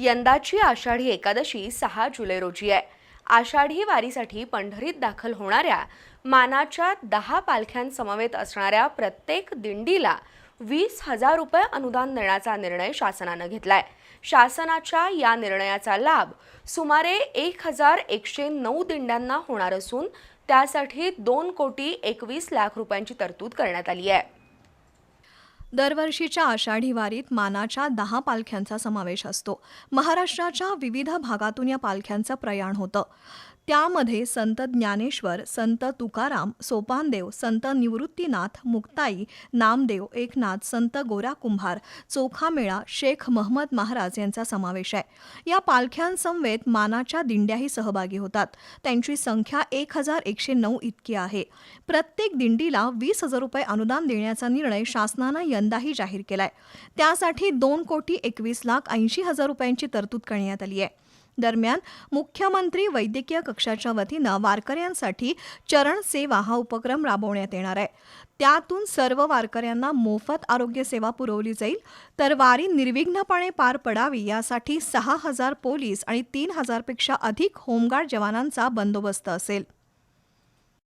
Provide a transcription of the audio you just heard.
यंदाची आषाढी एकादशी सहा जुलै रोजी आहे. आषाढी वारीसाठी पंढरीत दाखल होणाऱ्या मानाच्या दहा पालख्यांसमवेत असणाऱ्या प्रत्येक दिंडीला वीस हजार रुपये अनुदान देण्याचा निर्णय शासनानं घेतलाय. शासनाच्या या निर्णयाचा लाभ सुमारे एक हजार एकशे नऊ दिंड्यांना होणार असून त्यासाठी दोन कोटी एकवीस लाख रुपयांची तरतूद करण्यात आली आहे. दरवर्षीच्या आषाढी वारीत मानाच्या दहा पालख्यांचा समावेश असतो. महाराष्ट्राच्या विविध भागातून या पालख्यांचं प्रयाण होतं. त्यामध्ये संत ज्ञानेश्वर संत तुकाराम सोपानदेव संत निवृत्तीनाथ मुक्ताई नामदेव एकनाथ संत गोरा कुंभार चोखामेळा शेख महमद महाराज यांचा समावेश आहे. या पालख्यांसमवेत मानाच्या दिंड्याही सहभागी होतात. त्यांची संख्या एक हजार एकशे नऊ इतकी आहे. प्रत्येक दिंडीला वीस हजार रुपये अनुदान देण्याचा निर्णय शासनानं यंदाही जाहीर केलाय. त्यासाठी दोन कोटी एकवीस लाख ऐंशी हजार रुपयांची तरतूद करण्यात आली आहे. दरम्यान मुख्यमंत्री वैद्यकीय कक्षाच्या वतीनं वारकऱ्यांसाठी चरण सेवा हा उपक्रम राबवण्यात येणार आहे. त्यातून सर्व वारकऱ्यांना मोफत आरोग्य सेवा पुरवली जाईल. तर वारी निर्विघ्नपणे पार पडावी यासाठी सहा हजार पोलीस आणि तीन हजारपेक्षा अधिक होमगार्ड जवानांचा बंदोबस्त असेल.